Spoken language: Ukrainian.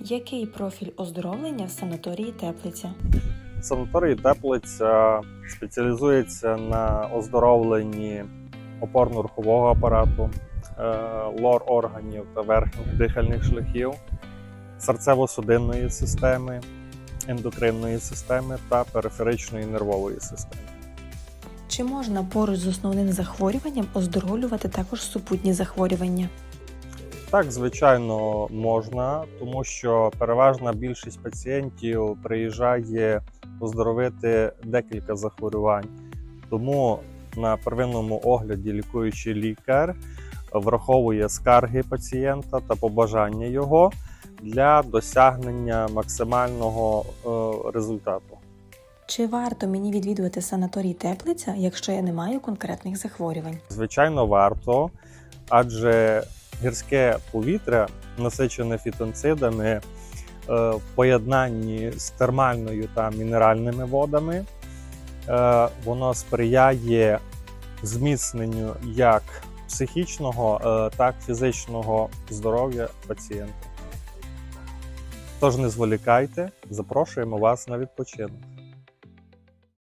Який профіль оздоровлення в санаторії Теплиця? Санаторій Теплиця спеціалізується на оздоровленні опорно-рухового апарату, е, лор органів та верхніх дихальних шляхів, серцево-судинної системи, ендокринної системи та периферичної нервової системи. Чи можна поруч з основним захворюванням оздоровлювати також супутні захворювання? Так, звичайно, можна, тому що переважна більшість пацієнтів приїжджає оздоровити декілька захворювань. Тому на первинному огляді лікуючий лікар враховує скарги пацієнта та побажання його для досягнення максимального е, результату. Чи варто мені відвідувати санаторій Теплиця, якщо я не маю конкретних захворювань? Звичайно, варто, адже гірське повітря, насичене фітонцидами, е, в поєднанні з термальною та мінеральними водами, е, воно сприяє зміцненню як психічного, е, так і фізичного здоров'я пацієнта. Тож не зволікайте, запрошуємо вас на відпочинок.